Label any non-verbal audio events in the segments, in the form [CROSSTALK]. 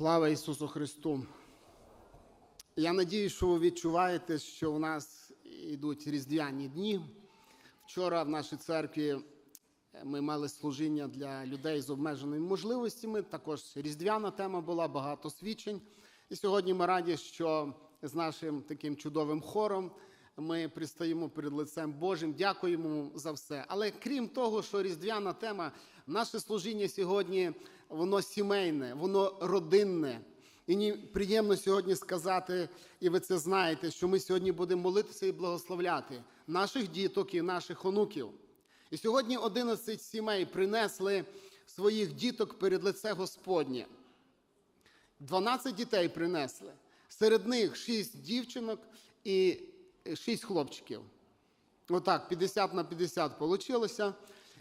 Слава Ісусу Христу! Я надію, що ви відчуваєте, що у нас йдуть різдвяні дні. Вчора в нашій церкві ми мали служіння для людей з обмеженими можливостями. Також різдвяна тема була, багато свідчень. І сьогодні ми раді, що з нашим таким чудовим хором ми пристаємо перед лицем Божим, дякуємо за все. Але крім того, що різдвяна тема, наше служіння сьогодні воно сімейне, воно родинне. І мені приємно сьогодні сказати, і ви це знаєте, що ми сьогодні будемо молитися і благословляти наших діток і наших онуків. І сьогодні 11 сімей принесли своїх діток перед лице Господнє. 12 дітей принесли. Серед них 6 дівчинок і 6 хлопчиків. Отак, 50 на 50 вийшло.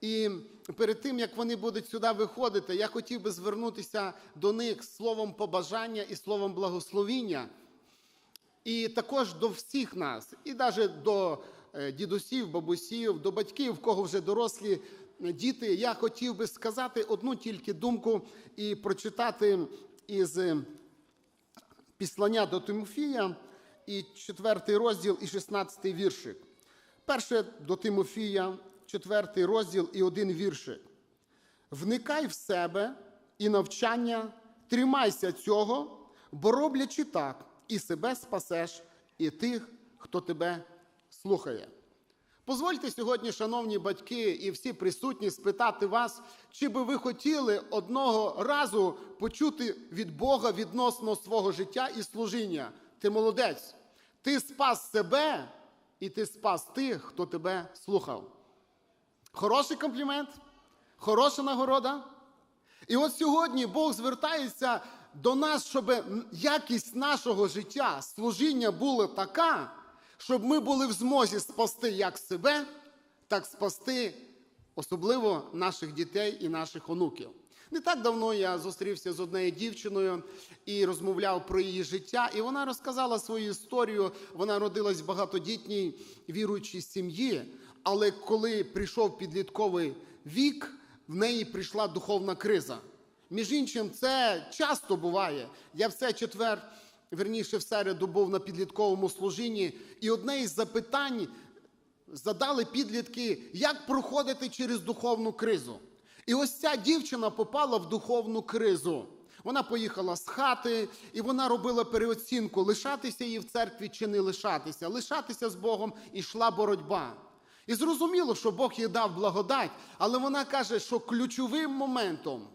І перед тим, як вони будуть сюди виходити, я хотів би звернутися до них словом побажання і словом благословіння. І також до всіх нас, і навіть до е, дідусів, бабусів, до батьків, в кого вже дорослі діти, я хотів би сказати одну тільки думку і прочитати із е, післання до Тимофія, і 4 розділ, і 16 віршик. Перше до Тимофія, 4 розділ і один віршик. Вникай в себе і навчання, тримайся цього, бо роблячи так, і себе спасеш, і тих, хто тебе слухає. Позвольте сьогодні, шановні батьки і всі присутні, спитати вас, чи би ви хотіли одного разу почути від Бога відносно свого життя і служіння. Ти молодець, ти спас себе і ти спас тих, хто тебе слухав. Хороший комплімент, хороша нагорода. І от сьогодні Бог звертається до нас, щоб якість нашого життя, служіння була така, щоб ми були в змозі спасти як себе, так спасти особливо наших дітей і наших онуків. Не так давно я зустрівся з однією дівчиною і розмовляв про її життя, і вона розказала свою історію. Вона родилась в багатодітній віруючій сім'ї, але коли прийшов підлітковий вік, в неї прийшла духовна криза. Між іншим, це часто буває. Я все четвер, верніше в середу був на підлітковому служінні, і одне із запитань задали підлітки, як проходити через духовну кризу. І ось ця дівчина попала в духовну кризу. Вона поїхала з хати, і вона робила переоцінку, лишатися їй в церкві чи не лишатися. Лишатися з Богом і йшла боротьба. І зрозуміло, що Бог їй дав благодать, але вона каже, що ключовим моментом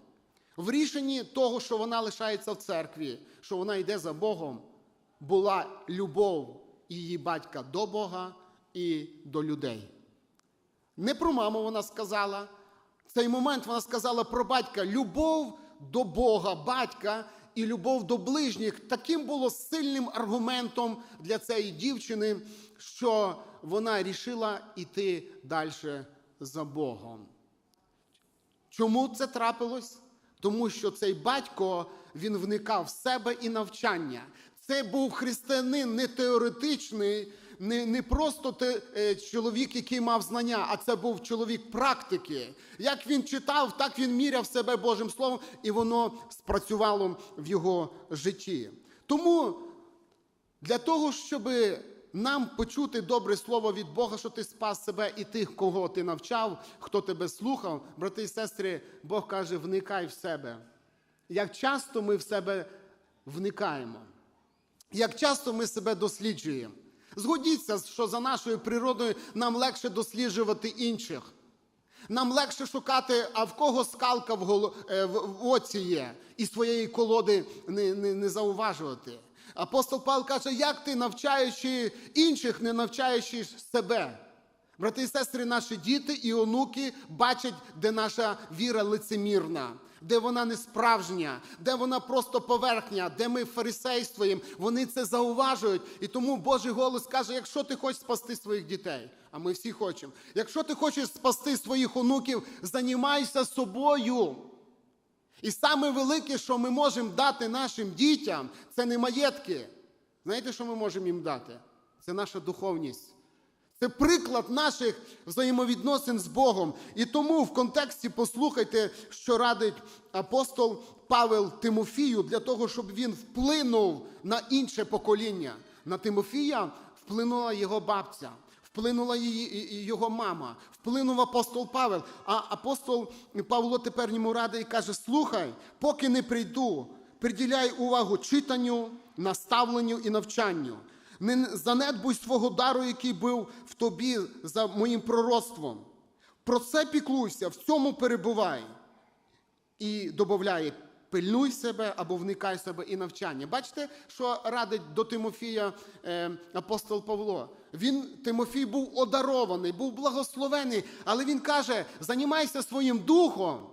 в рішенні того, що вона лишається в церкві, що вона йде за Богом, була любов її батька до Бога і до людей. Не про маму вона сказала. Цей момент вона сказала про батька любов до Бога, батька і любов до ближніх. Таким було сильним аргументом для цієї дівчини, що вона рішила йти далі за Богом. Чому це трапилось? Тому що цей батько він вникав в себе і навчання. Це був християнин не теоретичний, не не просто те, е, чоловік, який мав знання, а це був чоловік практики. Як він читав, так він міряв себе Божим Словом, і воно спрацювало в його житті. Тому для того, щоб нам почути добре слово від Бога, що ти спас себе і тих, кого ти навчав, хто тебе слухав, брати і сестри, Бог каже, вникай в себе. Як часто ми в себе вникаємо, як часто ми себе досліджуємо. Згодіться, що за нашою природою нам легше досліджувати інших. Нам легше шукати, а в кого скалка в, голо... в оці є, і своєї колоди не, не, не зауважувати. Апостол Павло каже, як ти навчаючи інших, не навчаючи себе. Брати і сестри, наші діти і онуки бачать, де наша віра лицемірна, де вона не справжня, де вона просто поверхня, де ми фарисействуємо. Вони це зауважують. І тому Божий голос каже: якщо ти хочеш спасти своїх дітей, а ми всі хочемо, якщо ти хочеш спасти своїх онуків, займайся собою. І саме велике, що ми можемо дати нашим дітям, це не маєтки. Знаєте, що ми можемо їм дати? Це наша духовність. Це приклад наших взаємовідносин з Богом. І тому в контексті послухайте, що радить апостол Павел Тимофію для того, щоб він вплинув на інше покоління. На Тимофія вплинула його бабця, вплинула її, його мама, вплинув апостол Павел. А апостол Павло тепер йому радить і каже: слухай, поки не прийду, приділяй увагу читанню, наставленню і навчанню. Не занедбуй свого дару, який був в тобі за моїм пророцтвом. Про це піклуйся, в цьому перебувай. І додає, пильнуй себе або вникай себе і навчання. Бачите, що радить до Тимофія е, апостол Павло? Він, Тимофій, був одарований, був благословений, але він каже: займайся своїм духом,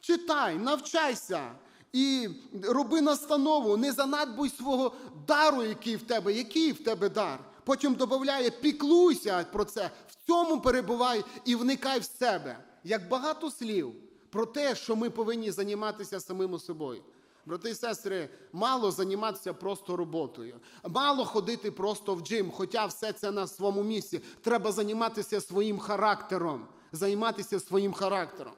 читай, навчайся. І роби настанову, не занадбуй свого дару, який в тебе, який в тебе дар. Потім додає, піклуйся про це, в цьому перебувай і вникай в себе. Як багато слів про те, що ми повинні займатися самим собою. Брати і сестри, мало займатися просто роботою, мало ходити просто в джим, хоча все це на своєму місці. Треба займатися своїм характером, займатися своїм характером.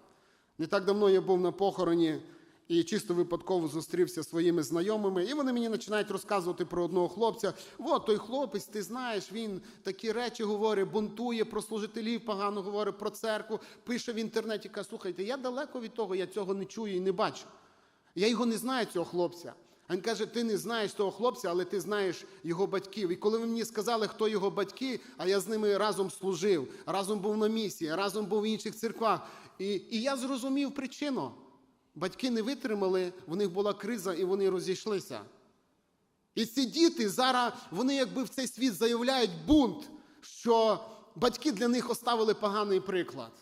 Не так давно я був на похороні і чисто випадково зустрівся своїми знайомими, і вони мені починають розказувати про одного хлопця. От той хлопець, ти знаєш, він такі речі говорить, бунтує про служителів, погано говорить про церкву, пише в інтернеті. каже, слухайте, я далеко від того, я цього не чую і не бачу. Я його не знаю, цього хлопця. А він каже: ти не знаєш того хлопця, але ти знаєш його батьків. І коли ви мені сказали, хто його батьки, а я з ними разом служив, разом був на місії, разом був в інших церквах. І, і я зрозумів причину. Батьки не витримали, в них була криза, і вони розійшлися. І ці діти зараз, вони якби в цей світ заявляють бунт, що батьки для них оставили поганий приклад.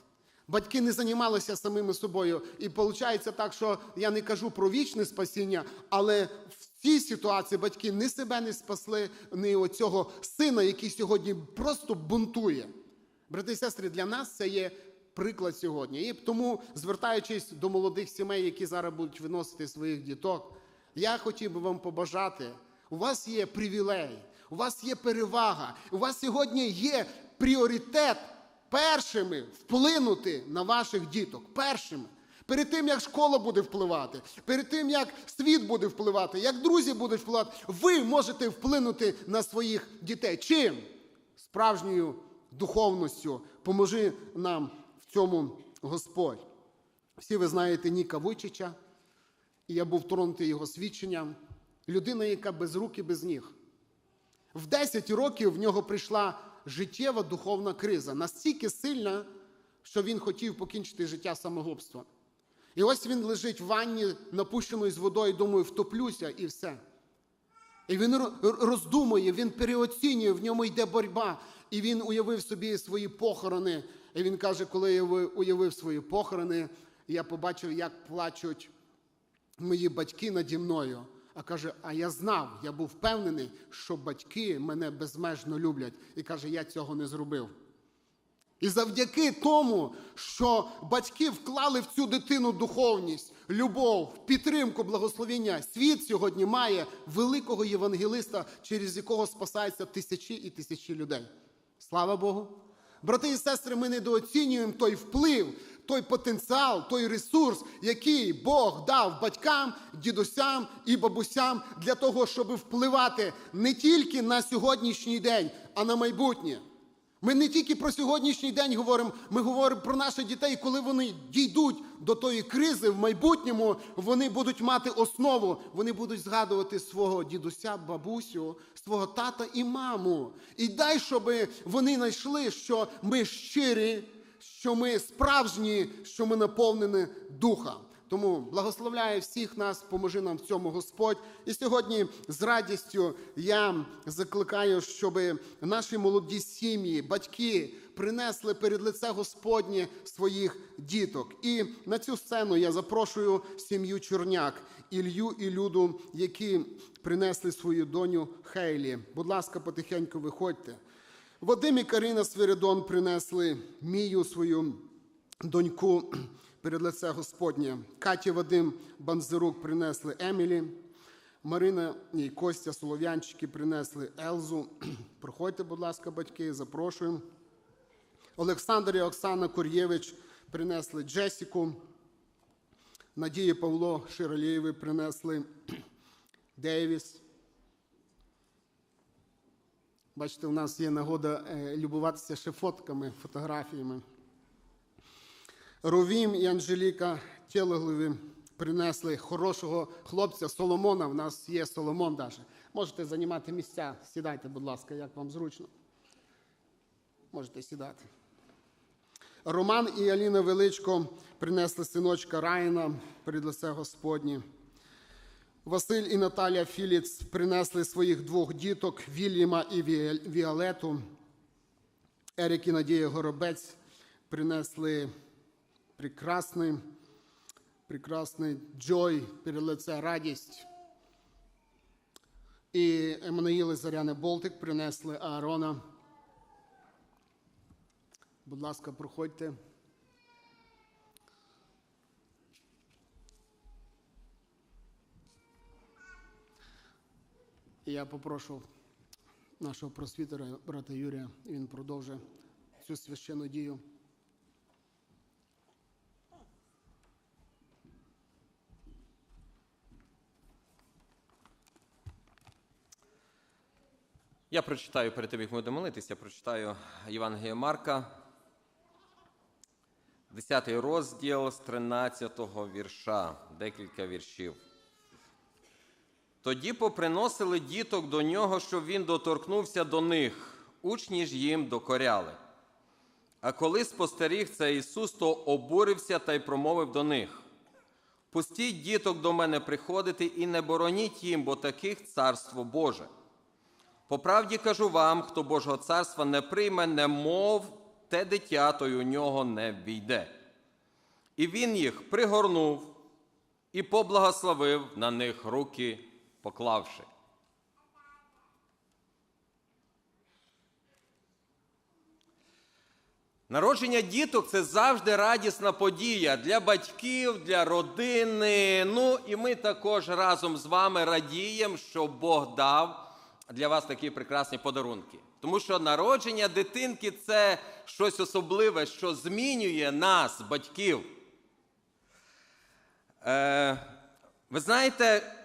Батьки не займалися самими собою. І виходить так, що я не кажу про вічне спасіння, але в цій ситуації батьки ні себе не спасли, ні оцього сина, який сьогодні просто бунтує. Брати і сестри, для нас це є приклад сьогодні. І тому, звертаючись до молодих сімей, які зараз будуть виносити своїх діток, я хотів би вам побажати, у вас є привілей, у вас є перевага, у вас сьогодні є пріоритет першими вплинути на ваших діток. Першими. Перед тим, як школа буде впливати, перед тим, як світ буде впливати, як друзі будуть впливати, ви можете вплинути на своїх дітей. Чим? Справжньою духовністю. Поможи нам цьому Господь. Всі ви знаєте Ніка Вуйчича, і я був тронутий його свідченням. Людина, яка без рук і без ніг. В 10 років в нього прийшла життєва духовна криза, настільки сильна, що він хотів покінчити життя самогубством. І ось він лежить в ванні, напущеною з водою, думаю, втоплюся і все. І він роздумує, він переоцінює, в ньому йде боротьба. І він уявив собі свої похорони. І він каже, коли я уявив свої похорони, я побачив, як плачуть мої батьки наді мною. А каже, а я знав, я був впевнений, що батьки мене безмежно люблять. І каже, я цього не зробив. І завдяки тому, що батьки вклали в цю дитину духовність, любов, підтримку, благословення, світ сьогодні має великого євангелиста, через якого спасаються тисячі і тисячі людей. Слава Богу! Брати і сестри, ми недооцінюємо той вплив, той потенціал, той ресурс, який Бог дав батькам, дідусям і бабусям для того, щоб впливати не тільки на сьогоднішній день, а на майбутнє. Ми не тільки про сьогоднішній день говоримо, ми говоримо про наших дітей, коли вони дійдуть до тої кризи в майбутньому, вони будуть мати основу, вони будуть згадувати свого дідуся, бабусю, свого тата і маму. І дай, щоб вони знайшли, що ми щирі, що ми справжні, що ми наповнені духа. Тому благословляю всіх нас, поможи нам в цьому Господь. І сьогодні з радістю я закликаю, щоб наші молоді сім'ї, батьки принесли перед лице Господнє своїх діток. І на цю сцену я запрошую сім'ю Чорняк, Ілью і Люду, які принесли свою доню Хейлі. Будь ласка, потихеньку виходьте. Вадим і Карина Свиридон принесли Мію свою доньку перед лице Господнє. Каті Вадим Банзирук принесли Емілі. Марина і Костя Солов'янчики принесли Елзу. [CLEARS THROAT] Проходьте, будь ласка, батьки, запрошуємо. Олександр і Оксана Кур'євич принесли Джесіку. Надія Павло Широлєєви принесли [CLEARS THROAT] Дейвіс. Бачите, у нас є нагода е, любуватися ще фотками, фотографіями. Ровім і Анжеліка Тілоглові принесли хорошого хлопця Соломона. У нас є Соломон навіть. Можете займати місця. Сідайте, будь ласка, як вам зручно. Можете сідати. Роман і Аліна Величко принесли синочка Райана перед лице Господнє. Василь і Наталя Філіц принесли своїх двох діток Вільяма і Віолету. Ерік і Надія Горобець принесли прекрасний, прекрасний Джой перед радість. І Еммануїл і Заряна Болтик принесли Аарона. Будь ласка, проходьте. Я попрошу нашого просвітера, брата Юрія, він продовжить цю священну дію. Я прочитаю перед тим, як ми будемо молитися, прочитаю Євангелія Марка, 10 розділ з 13 вірша, декілька віршів. Тоді поприносили діток до нього, щоб він доторкнувся до них, учні ж їм докоряли. А коли спостеріг це Ісус, то обурився та й промовив до них: Пустіть діток до мене приходити і не бороніть їм, бо таких царство Боже. По правді кажу вам, хто Божого царства не прийме, не мов те дитя, то й у нього не війде. І він їх пригорнув і поблагословив на них руки, поклавши. Народження діток це завжди радісна подія для батьків, для родини. Ну і ми також разом з вами радіємо, що Бог дав для вас такі прекрасні подарунки. Тому що народження дитинки це щось особливе, що змінює нас, батьків. Е, ви знаєте,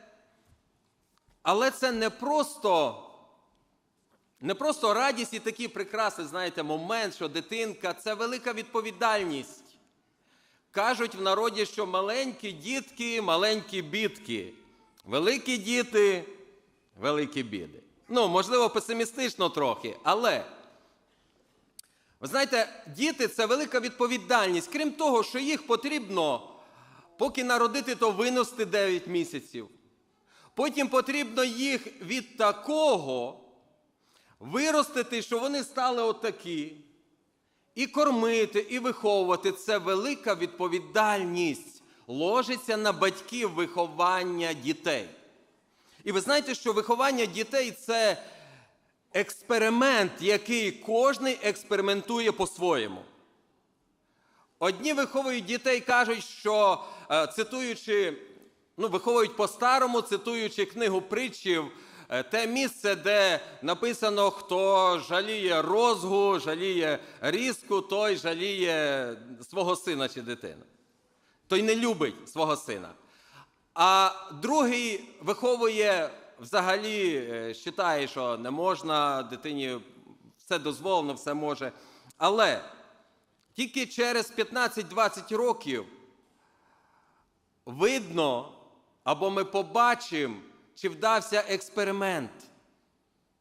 але це не просто не просто радість і такий прекрасний, знаєте, момент, що дитинка це велика відповідальність. Кажуть в народі, що маленькі дітки, маленькі бідки, великі діти, великі біди. Ну, можливо, песимістично трохи, але ви знаєте, діти це велика відповідальність. Крім того, що їх потрібно, поки народити, то виносити 9 місяців. Потім потрібно їх від такого виростити, що вони стали отакі. І кормити, і виховувати це велика відповідальність. Ложиться на батьків виховання дітей. І ви знаєте, що виховання дітей це експеримент, який кожний експериментує по-своєму. Одні виховують дітей, кажуть, що е, цитуючи, ну, виховують по-старому, цитуючи книгу притчів, е, те місце, де написано, хто жаліє розгу, жаліє різку, той жаліє свого сина чи дитину. Той не любить свого сина. А другий виховує взагалі, вважає, що не можна, дитині все дозволено, все може. Але тільки через 15-20 років видно, або ми побачимо, чи вдався експеримент,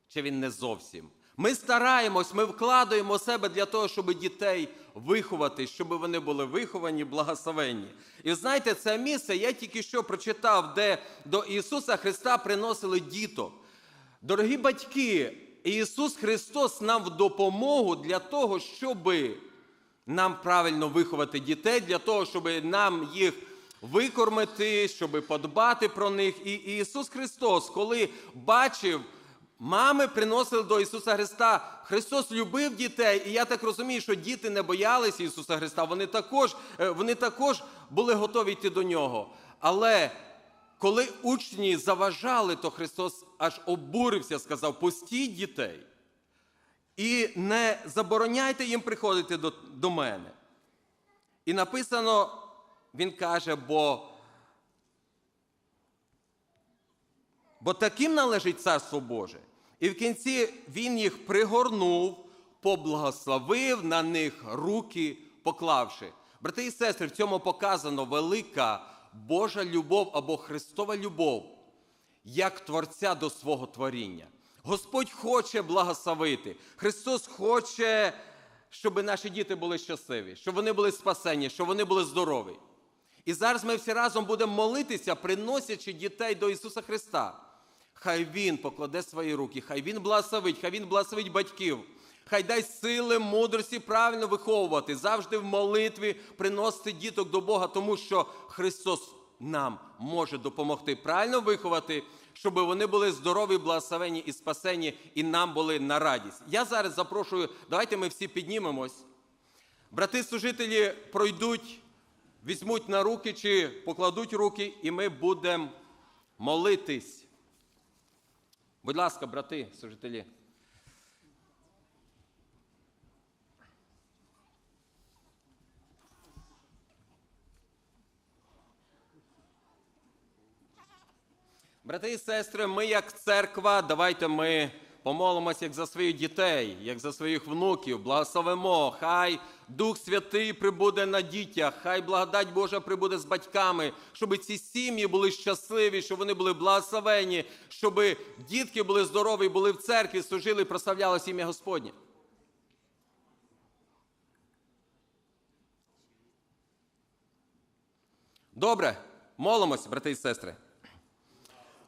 чи він не зовсім. Ми стараємось, ми вкладаємо себе для того, щоб дітей виховати, щоб вони були виховані, благословенні. І знаєте, це місце я тільки що прочитав, де до Ісуса Христа приносили діток. Дорогі батьки, Ісус Христос нам в допомогу для того, щоб нам правильно виховати дітей, для того, щоб нам їх викормити, щоб подбати про них. І Ісус Христос, коли бачив, мами приносили до Ісуса Христа. Христос любив дітей, і я так розумію, що діти не боялися Ісуса Христа. Вони також, е, вони також були готові йти до нього. Але коли учні заважали, то Христос аж обурився, сказав: пустіть дітей. І не забороняйте їм приходити до, до мене. І написано, він каже, бо, бо таким належить царство Боже. І в кінці він їх пригорнув, поблагословив на них руки, поклавши. Брати і сестри, в цьому показано велика Божа любов або Христова любов як Творця до свого творіння. Господь хоче благословити. Христос хоче, щоб наші діти були щасливі, щоб вони були спасені, щоб вони були здорові. І зараз ми всі разом будемо молитися, приносячи дітей до Ісуса Христа. Хай Він покладе свої руки, хай Він благословить, хай Він благословить батьків. Хай дасть сили, мудрості правильно виховувати, завжди в молитві приносити діток до Бога, тому що Христос нам може допомогти правильно виховати, щоб вони були здорові, благословені і спасені, і нам були на радість. Я зараз запрошую, давайте ми всі піднімемось. Брати служителі пройдуть, візьмуть на руки чи покладуть руки, і ми будемо молитись. Будь ласка, брати служителі. Брати і сестри, ми як церква, давайте ми помолимося як за своїх дітей, як за своїх внуків, благословимо. Хай Дух Святий прибуде на дітях, хай благодать Божа прибуде з батьками, щоб ці сім'ї були щасливі, щоб вони були благословені, щоб дітки були здорові, були в церкві, служили і прославляли ім'я Господнє. Добре, молимося, брати і сестри.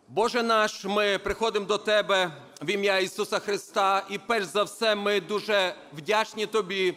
Боже наш, ми приходимо до Тебе в ім'я Ісуса Христа, і перш за все ми дуже вдячні Тобі,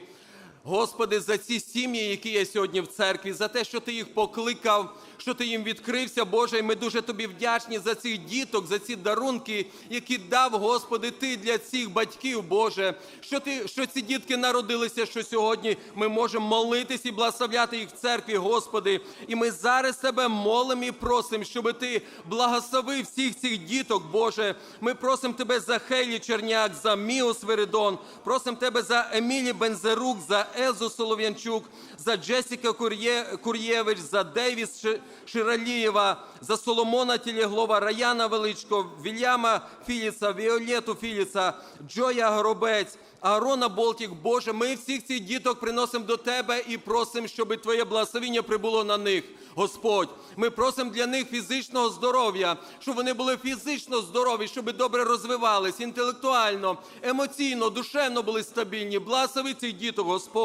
Господи, за ці сім'ї, які є сьогодні в церкві, за те, що Ти їх покликав, що Ти їм відкрився, Боже, і ми дуже Тобі вдячні за цих діток, за ці дарунки, які дав, Господи, Ти для цих батьків, Боже, що, ти, що ці дітки народилися, що сьогодні ми можемо молитись і благословляти їх в церкві, Господи. І ми зараз Тебе молимо і просимо, щоб Ти благословив всіх цих діток, Боже. Ми просимо Тебе за Хейлі Черняк, за Міу Свиридон, просимо Тебе за Емілі Бензерук, за Езу Солов'янчук, за Джесіка Кур'є, Кур'євич, за Дейвіс Ширалієва, за Соломона Тілєглова, Раяна Величко, Вільяма Філіца, Віолету Філіца, Джоя Горобець, Аарона Болтік, Боже, ми всіх цих діток приносимо до Тебе і просимо, щоб Твоє благословіння прибуло на них. Господь, ми просимо для них фізичного здоров'я, щоб вони були фізично здорові, щоб добре розвивались, інтелектуально, емоційно, душевно були стабільні. Благослови цих діток, Господь.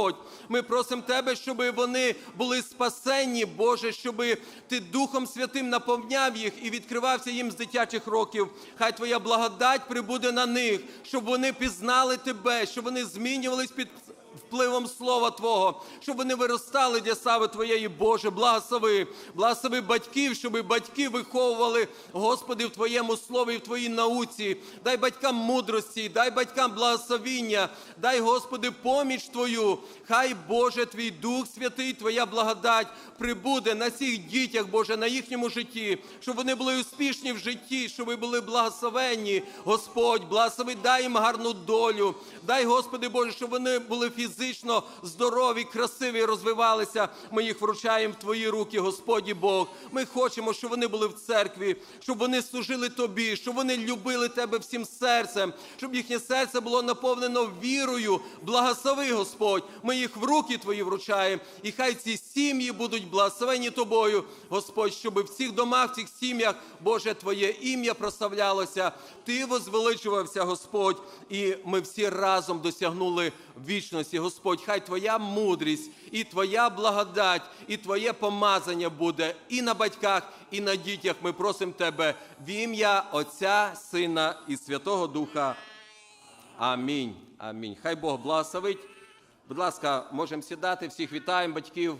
Ми просимо Тебе, щоб вони були спасенні, Боже, щоб Ти Духом Святим наповняв їх і відкривався їм з дитячих років. Хай Твоя благодать прибуде на них, щоб вони пізнали Тебе, щоб вони змінювались під впливом Слова Твого, щоб вони виростали для слави Твоєї, Боже, благослови, благослови батьків, щоб батьки виховували, Господи, в Твоєму слові, і в Твоїй науці. Дай батькам мудрості, дай батькам благословіння, дай, Господи, поміч Твою. Хай, Боже, Твій Дух Святий, Твоя благодать прибуде на цих дітях, Боже, на їхньому житті, щоб вони були успішні в житті, щоб ви були благословенні, Господь, благослови, дай їм гарну долю. Дай, Господи Боже, щоб вони були фізично здорові, красиві, розвивалися. Ми їх вручаємо в Твої руки, Господі Бог. Ми хочемо, щоб вони були в церкві, щоб вони служили Тобі, щоб вони любили Тебе всім серцем, щоб їхнє серце було наповнено вірою. Благослови, Господь. Ми їх в руки Твої вручаємо. І хай ці сім'ї будуть благословені Тобою, Господь, щоб в цих домах, в цих сім'ях, Боже, Твоє ім'я прославлялося. Ти возвеличувався, Господь, і ми всі разом досягнули вічності. Господь, хай Твоя мудрість і Твоя благодать, і Твоє помазання буде і на батьках, і на дітях. Ми просимо Тебе в ім'я Отця, Сина і Святого Духа. Амінь. Амінь. Хай Бог благословить. Будь ласка, можемо сідати. Всіх вітаємо, батьків.